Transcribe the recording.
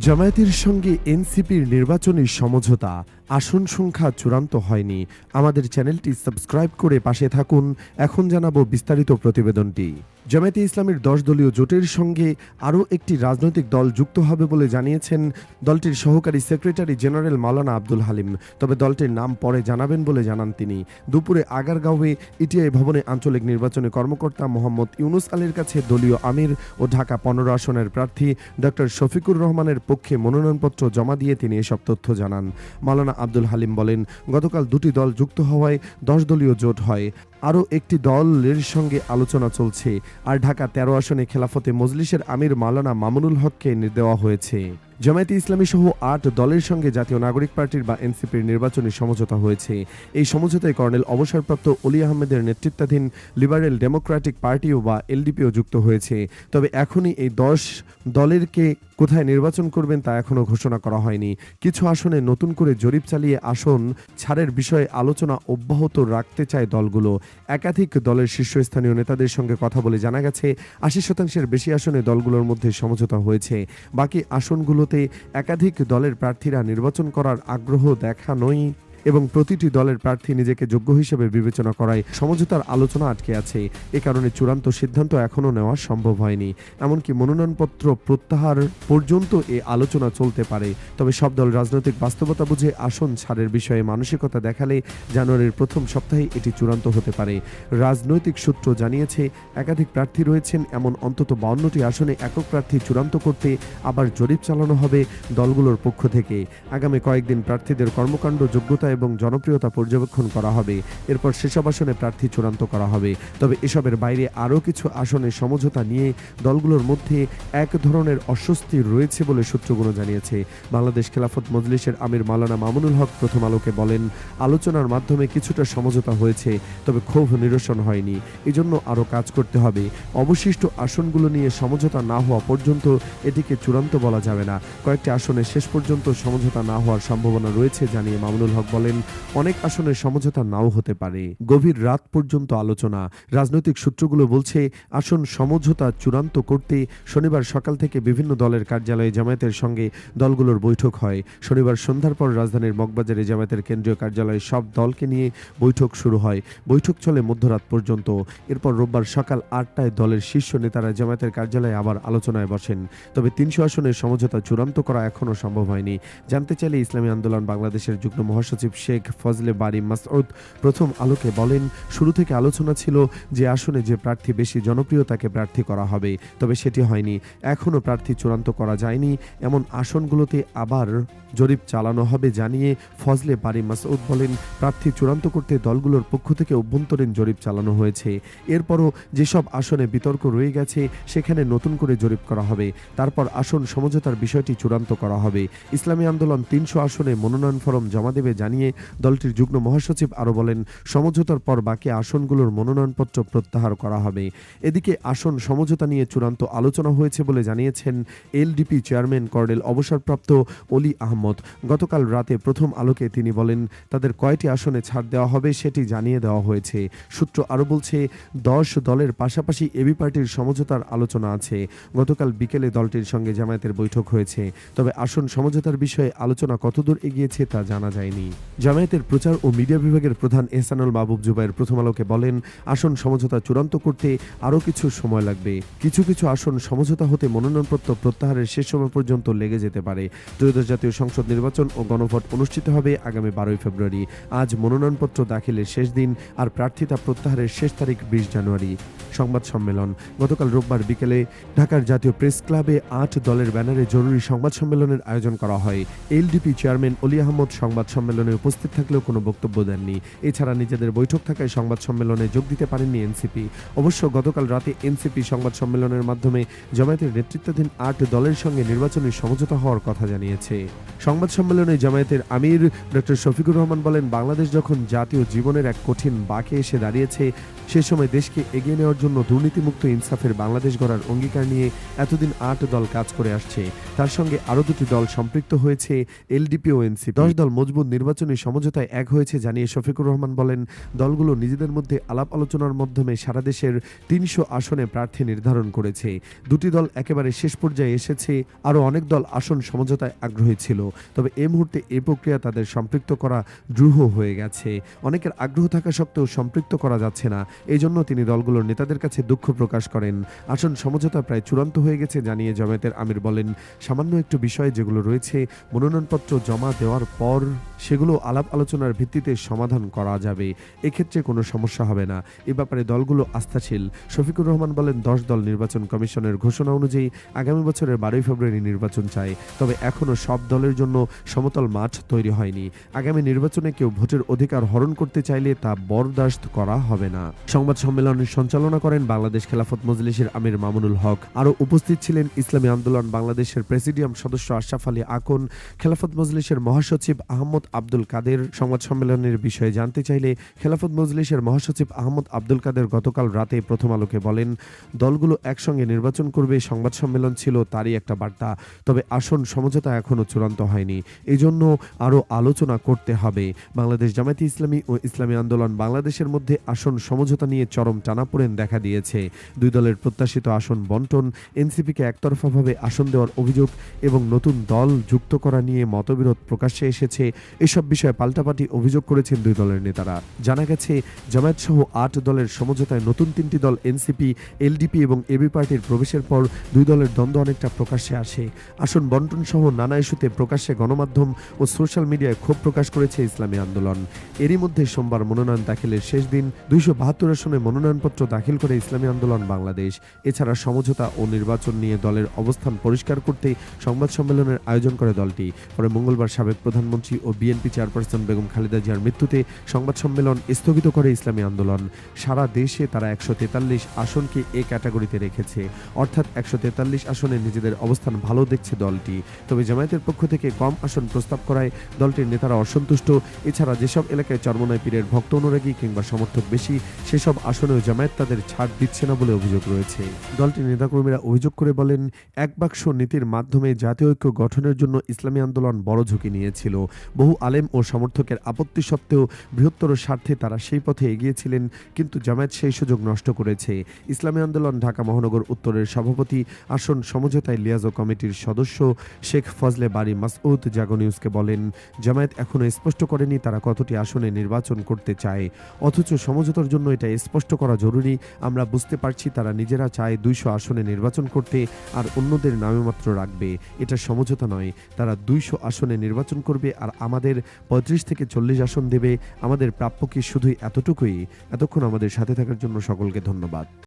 জামায়াতের সঙ্গে এনসিপির নির্বাচনী সমঝোতা আসন সংখ্যা চূড়ান্ত হয়নি। আমাদের চ্যানেলটি সাবস্ক্রাইব করে পাশে থাকুন। এখন জানাব বিস্তারিত প্রতিবেদনটি। জামায়াতে ইসলামের দশ দলীয় জোটের সঙ্গে আরও একটি রাজনৈতিক দল যুক্ত হবে বলে জানিয়েছেন দলটির সহকারী সেক্রেটারি জেনারেল মাওলানা আব্দুল হালিম। তবে দলটির নাম পরে জানাবেন বলে জানান তিনি। দুপুরে আগারগাঁওয়ে ইটিআই ভবনে আঞ্চলিক নির্বাচনী কর্মকর্তা মোহাম্মদ ইউনুস আলীর কাছে দলীয় আমির ও ঢাকা পনেরো আসনের প্রার্থী ডক্টর শফিকুর রহমানের পক্ষে মনোনয়নপত্র জমা দিয়ে তিনি এসব তথ্য জানান। মাওলানা আব্দুল হালিম বলেন, গতকাল দুটি দল যুক্ত হওয়ায় দশ দলীয় জোট হয়। আরও একটি দলের সঙ্গে আলোচনা চলছে। আর ঢাকা তেরো আসনে খেলাফতে মজলিসের আমির মালানা মামুনুল হককে দেওয়া হয়েছে। জামায়াতে ইসলামী সহ আট দলের সঙ্গে জাতীয় নাগরিক পার্টির বা এনসিপির নির্বাচনী সমঝোতা হয়েছে। এই সমঝোতায় কর্নেল অবসরপ্রাপ্ত অলি আহমেদের নেতৃত্বাধীন লিবারেল ডেমোক্রেটিক পার্টিও বা এলডিপিও যুক্ত হয়েছে। তবে এখনই এই দশ দলেরকে কোথায় নির্বাচন করবেন তা এখনও ঘোষণা করা হয়নি। কিছু আসনে নতুন করে জরিপ চালিয়ে আসন ছাড়ের বিষয়ে আলোচনা অব্যাহত রাখতে চায় দলগুলো। একাধিক দলের শীর্ষস্থানীয় নেতাদের সঙ্গে কথা বলে জানা গেছে, আশি শতাংশের বেশি আসনে দলগুলোর মধ্যে সমঝোতা হয়েছে। বাকি আসনগুলোতে একাধিক দলের প্রার্থীরা নির্বাচন করার আগ্রহ দেখানোই এবং প্রতিটি দলের প্রার্থী নিজেকে যোগ্য হিসেবে বিবেচনা করায় সমঝোতার আলোচনা আটকে আছে। এ কারণে চূড়ান্ত সিদ্ধান্ত এখনও নেওয়া সম্ভব হয়নি। এমনকি মনোনয়নপত্র প্রত্যাহার পর্যন্ত এ আলোচনা চলতে পারে। তবে সব দল রাজনৈতিক বাস্তবতা বুঝে আসন ছাড়ের বিষয়ে মানসিকতা দেখালে জানুয়ারির প্রথম সপ্তাহে এটি চূড়ান্ত হতে পারে। রাজনৈতিক সূত্র জানিয়েছে, একাধিক প্রার্থী রয়েছেন, এমন অন্তত বাউন্নটি আসনে একক প্রার্থী চূড়ান্ত করতে আবার জরিপ চালানো হবে দলগুলোর পক্ষ থেকে। আগামী কয়েকদিন প্রার্থীদের কর্মকাণ্ড, যোগ্যতা এবং জনপ্রিয়তা পর্যবেক্ষণ করা হবে। এরপর সেসব আসনে প্রার্থী চূড়ান্ত করা হবে। তবে এসবের বাইরে আরও কিছু আসনে সমঝোতা নিয়ে দলগুলোর মধ্যে এক ধরনের অস্বস্তি রয়েছে বলে সূত্রগুলো জানিয়েছে। বাংলাদেশ খেলাফত মজলিসের আমির মাওলানা মামুনুল হক প্রথম আলোকে বলেন, আলোচনার মাধ্যমে কিছুটা সমঝোতা হয়েছে, তবে ক্ষোভ নিরসন হয়নি। এজন্য আরও কাজ করতে হবে। অবশিষ্ট আসনগুলো নিয়ে সমঝোতা না হওয়া পর্যন্ত এটিকে চূড়ান্ত বলা যাবে না। কয়েকটি আসনে শেষ পর্যন্ত সমঝোতা না হওয়ার সম্ভাবনা রয়েছে, জানিয়ে মামুনুল হক বলেন। অনেক আসনের সমঝোতা নাও হতে পারে। গভীর রাত পর্যন্ত আলোচনা। রাজনৈতিক সূত্রগুলো বলছে, আসন সমঝোতা চূড়ান্ত করতে শনিবার সকাল থেকে বিভিন্ন দলের কার্যালয়ে জামায়াতের সঙ্গে দলগুলোর বৈঠক হয়। শনিবার সন্ধ্যার পর রাজধানীর মগবাজারে জামায়াতের কেন্দ্রীয় কার্যালয়ে সব দলকে নিয়ে বৈঠক শুরু হয়। বৈঠক চলে মধ্যরাত পর্যন্ত। এরপর রোববার সকাল আটটায় দলের শীর্ষ নেতারা জামায়াতের কার্যালয়ে আবার আলোচনায় বসেন। তবে তিনশো আসনের সমঝোতা চূড়ান্ত করা এখনও সম্ভব হয়নি। জানতে চাইলে ইসলামী আন্দোলন বাংলাদেশের যুগ্ম মহাসচিব শেখ ফজলে বারি মাসউদ প্রথম আলোকে বলেন, শুরু থেকে আলোচনা ছিল যে আসনে যে প্রার্থী বেশি জনপ্রিয় তাকে প্রার্থী করা হবে, তবে সেটি হয়নি। এখনও প্রার্থী চূড়ান্ত করা যায়নি। এমন আসনগুলোতে আবার জরিপ চালানো হবে জানিয়ে ফজলে বারি মাসউদ বলেন, প্রার্থী চূড়ান্ত করতে দলগুলোর পক্ষ থেকে অভ্যন্তরীণ জরিপ চালানো হয়েছে। এরপরও যেসব আসনে বিতর্ক রয়ে গেছে, সেখানে নতুন করে জরিপ করা হবে। তারপর আসন সমঝোতার বিষয়টি চূড়ান্ত করা হবে। ইসলামী আন্দোলন তিনশো আসনে মনোনয়ন ফরম জমা দেবে জানিয়ে দলটির যুগ্ম মহাসচিব আরও বলেন, সমঝোতার পর বাকি আসনগুলোর মনোনয়নপত্র প্রত্যাহার করা হবে। এদিকে আসন সমঝোতা নিয়ে চূড়ান্ত আলোচনা হয়েছে বলে জানিয়েছেন এলডিপি চেয়ারম্যান কর্নেল অবসরপ্রাপ্ত অলি আহমদ। গতকাল রাতে প্রথম আলোকে তিনি বলেন, তাদের কয়টি আসনে ছাড় দেওয়া হবে সেটি জানিয়ে দেওয়া হয়েছে। সূত্র আরও বলছে, দশ দলের পাশাপাশি এবি পার্টির সমঝোতার আলোচনা আছে। গতকাল বিকেলে দলটির সঙ্গে জামায়াতের বৈঠক হয়েছে। তবে আসন সমঝোতার বিষয়ে আলোচনা কতদূর এগিয়েছে তা জানা যায়নি। জামায়াতের প্রচার ও মিডিয়া বিভাগের প্রধান এহসানুল মাহবুব জুবাইর প্রথম আলোকে বলেন, আসন সমঝোতা চূড়ান্ত করতে আরও কিছু সময় লাগবে। কিছু কিছু আসন সমঝোতা হতে মনোনয়নপত্র প্রত্যাহারের শেষ সময় পর্যন্ত লেগে যেতে পারে। ত্রয়োদশ জাতীয় সংসদ নির্বাচন ও গণভোট অনুষ্ঠিত হবে আগামী বারোই ফেব্রুয়ারি। আজ মনোনয়নপত্র দাখিলের শেষ দিন আর প্রার্থিতা প্রত্যাহারের শেষ তারিখ বিশ জানুয়ারি। সংবাদ সম্মেলন। গতকাল রোববার বিকেলে ঢাকার জাতীয় প্রেস ক্লাবে আট দলের ব্যানারে জরুরি সংবাদ সম্মেলনের আয়োজন করা হয়। এলডিপি চেয়ারম্যান অলি আহমদ সংবাদ সম্মেলনে উপস্থিত থাকলেও কোনো বক্তব্য দেননি। এছাড়া নিজেদের বৈঠক থাকায় সংবাদ সম্মেলনে যোগ দিতে পারেননি এনসিপি। অবশ্য গতকাল রাতে এনসিপি সংবাদ সম্মেলনের মাধ্যমে জামায়াতের নেতৃত্বাধীন আট দলের সঙ্গে নির্বাচনী সমঝোতা হওয়ার কথা জানিয়েছে। সংবাদ সম্মেলনে জামায়াতের আমির ডক্টর শফিকুর রহমান বলেন, বাংলাদেশ যখন জাতীয় জীবনের এক কঠিন বাঁকে এসে দাঁড়িয়েছে, সে সময় দেশকে এগিয়ে নেওয়ার জন্য দুর্নীতিমুক্ত ইনসাফের বাংলাদেশ গড়ার অঙ্গীকার নিয়ে এতদিন আট দল কাজ করে আসছে। তার সঙ্গে আরও দুটি দল সম্পৃক্ত হয়েছে, এলডিপি ও এনসিপি। দশ দল মজবুত নির্বাচনী নির্বাচনী সমঝোতায় এক হয়েছে জানিয়ে শফিকুর রহমান বলেন, দলগুলো নিজেদের মধ্যে আলাপ আলোচনার মাধ্যমে সারা দেশের তিনশো আসনে প্রার্থী নির্ধারণ করেছে। দুটি দল একেবারে শেষ পর্যায়ে এসেছে, আরও অনেক দল আসন সমঝোতায় আগ্রহী ছিল। তবে এই মুহূর্তে এই প্রক্রিয়া তাদের সম্পৃক্ত করা দ্রুহ হয়ে গেছে। অনেকের আগ্রহ থাকা সত্ত্বেও সম্পৃক্ত করা যাচ্ছে না। এই জন্য তিনি দলগুলোর নেতাদের কাছে দুঃখ প্রকাশ করেন। আসন সমঝোতা প্রায় চূড়ান্ত হয়ে গেছে জানিয়ে জমায়েতের আমির বলেন, সামান্য একটু বিষয় যেগুলো রয়েছে, মনোনয়নপত্র জমা দেওয়ার পর সেগুলো আলাপ আলোচনার ভিত্তিতে সমাধান করা যাবে। এক্ষেত্রে কোনো সমস্যা হবে না। এ ব্যাপারে দলগুলো আস্থাশীল। শফিকুর রহমান বলেন, দশ দল নির্বাচন কমিশনের ঘোষণা অনুযায়ী আগামী বছরের বারোই ফেব্রুয়ারি নির্বাচন চায়। তবে এখনও সব দলের জন্য সমতল মাঠ তৈরি হয়নি। আগামী নির্বাচনে কেউ ভোটের অধিকার হরণ করতে চাইলে তা বরদাস্ত করা হবে না। সংবাদ সম্মেলনের সঞ্চালনা করেন বাংলাদেশ খেলাফত মজলিসের আমির মামুনুল হক। আরও উপস্থিত ছিলেন ইসলামী আন্দোলন বাংলাদেশের প্রেসিডিয়াম সদস্য আশরাফ আলী আকন, খেলাফত মজলিসের মহাসচিব আহমদ আব্দুল কাদের সংবাদ সম্মেলনের বিষয়ে জানতে চাইলে খেলাফত মজলিসের মহাসচিব আহমদ আব্দুল কাদের গতকাল রাতে প্রথম আলোকে বলেন, দলগুলো একসঙ্গে নির্বাচন করবে, সংবাদ সম্মেলন ছিল তারই একটা বার্তা। তবে আসন সমঝোতা এখনও চূড়ান্ত হয়নি। এই জন্য আরও আলোচনা করতে হবে। বাংলাদেশ জামায়াতে ইসলামী ও ইসলামী আন্দোলন বাংলাদেশের মধ্যে আসন সমঝোতা নিয়ে চরম টানাপোড়েন দেখা দিয়েছে। দুই দলের প্রত্যাশিত আসন বন্টন, এনসিপিকে একতরফাভাবে আসন দেওয়ার অভিযোগ এবং নতুন দল যুক্ত করা নিয়ে মতবিরোধ প্রকাশ্যে এসেছে। এসব বিষয়ে পাল্টাপাল্টি অভিযোগ করেছেন দুই দলের নেতারা। জানা গেছে জামায়াত সহ আট দলের সমঝোতায় নতুন তিনটি দল এনসিপি, এলডিপি এবং এবি পার্টির প্রবেশের পর দুই দলের দ্বন্দ্ব অনেকটা প্রকাশ্যে আসে। আসন বন্টন সহ নানা ইস্যুতে প্রকাশ্যে গণমাধ্যম ও সোশ্যাল মিডিয়ায় ক্ষোভ প্রকাশ করেছে ইসলামী আন্দোলন। এরই মধ্যে সোমবার মনোনয়ন দাখিলের শেষ দিন দুইশো বাহাত্তর আসনে মনোনয়নপত্র দাখিল করে ইসলামী আন্দোলন বাংলাদেশ। এছাড়া সমঝোতা ও নির্বাচন নিয়ে দলের অবস্থান পরিষ্কার করতে সংবাদ সম্মেলনের আয়োজন করে দলটি। পরে মঙ্গলবার সাবেক প্রধানমন্ত্রী ও বিএনপি চেয়ারপারসন বেগম খালেদা জিয়ার মৃত্যুতে সংবাদ সম্মেলন স্থগিত করে ইসলামী আন্দোলন। সারা দেশে তারা একশো তেতাল্লিশ আসনকে এ ক্যাটাগরিতে রেখেছে। অর্থাৎ একশো তেতাল্লিশ আসনে নিজেদের অবস্থান ভালো দেখছে দলটি। তবে জামায়াতের পক্ষ থেকে কম আসন প্রস্তাব করায় দলটির নেতারা অসন্তুষ্ট। এছাড়া যেসব এলাকায় চরমনায় পীরের ভক্ত অনুরাগী কিংবা সমর্থক বেশি, সেসব আসনেও জামায়াত তাদের ছাড় দিচ্ছে না বলে অভিযোগ রয়েছে। দলটির নেতাকর্মীরা অভিযোগ করে বলেন, এক বাক্স নীতির মাধ্যমে জাতীয় ঐক্য গঠনের জন্য ইসলামী আন্দোলন বড় ঝুঁকি নিয়েছিল। বহু আলেম সমর্থকের আপত্তি সত্ত্বেও বৃহত্তর স্বার্থে তারা সেই পথে এগিয়েছিলেন, কিন্তু জামায়াত সেই সুযোগ নষ্ট করেছে। ইসলামী আন্দোলন ঢাকা মহানগর উত্তরের সভাপতি আসন সমঝোতায় লিয়াজো কমিটির সদস্য শেখ ফজলে বাড়ি মাসউদ জাগো নিউজকে বলেন, জামায়াত এখনও স্পষ্ট করেনি তারা কতটি আসনে নির্বাচন করতে চায়। অথচ সমঝোতার জন্য এটা স্পষ্ট করা জরুরি, আমরা বুঝতে পারছি তারা নিজেরা চায় দুইশো আসনে নির্বাচন করতে আর অন্যদের নামে মাত্র রাখবে। এটা সমঝোতা নয়, তারা দুইশো আসনে নির্বাচন করবে আর আমাদের পঁয়ত্রিশ থেকে চল্লিশ আসন দেবে আমাদের প্রাপ্য কি শুধুই এতটুকুই? এতক্ষণ আমাদের সাথে থাকার জন্য সকলকে ধন্যবাদ।